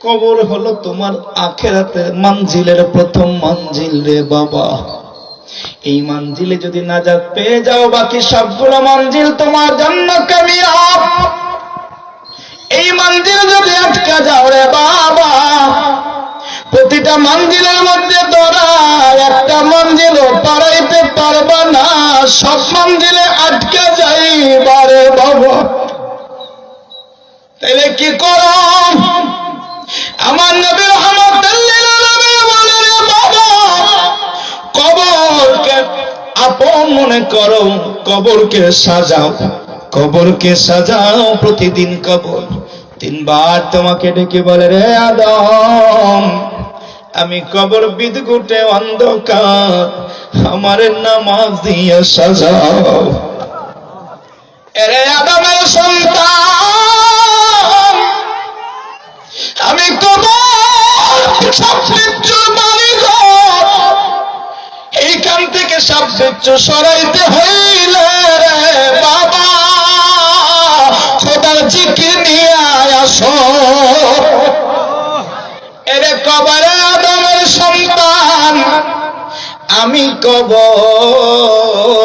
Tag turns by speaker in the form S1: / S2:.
S1: কবর হলো তোমার আখেরাতের মঞ্জিলের প্রথম মঞ্জিল রে বাবা। এই মঞ্জিলে যদি না নাজাত পেয়ে যাও বাকি সবগুলো মঞ্জিল তোমার জন্য কামিয়াব। এই মঞ্জিল যদি আটকা যাও রে বাবা, প্রতিটা মঞ্জিলের মধ্যে তোরা একটা মঞ্জিলও পারাইতে পারবা না, সব মঞ্জিলে আটকা যাইবারে বাবা। তাহলে কি করো? আমার নবী বাবা, কবরকে আপন মনে করো, কবরকে সাজাও কবরকে সাজাও প্রতিদিন কবর। তিনবার তোমাকে ডেকে বলে, রে আদম, আমি কবর বিদগুটে অন্ধকার, আমার নামাজ দিয়ে সাজাও। এরে কবর মালিক এইখান থেকে সবকিছু সরাইতে হইলে বাবা খোদার জিকে নিয়ে আসো এরে কবরে আদমের সন্তান, আমি কবর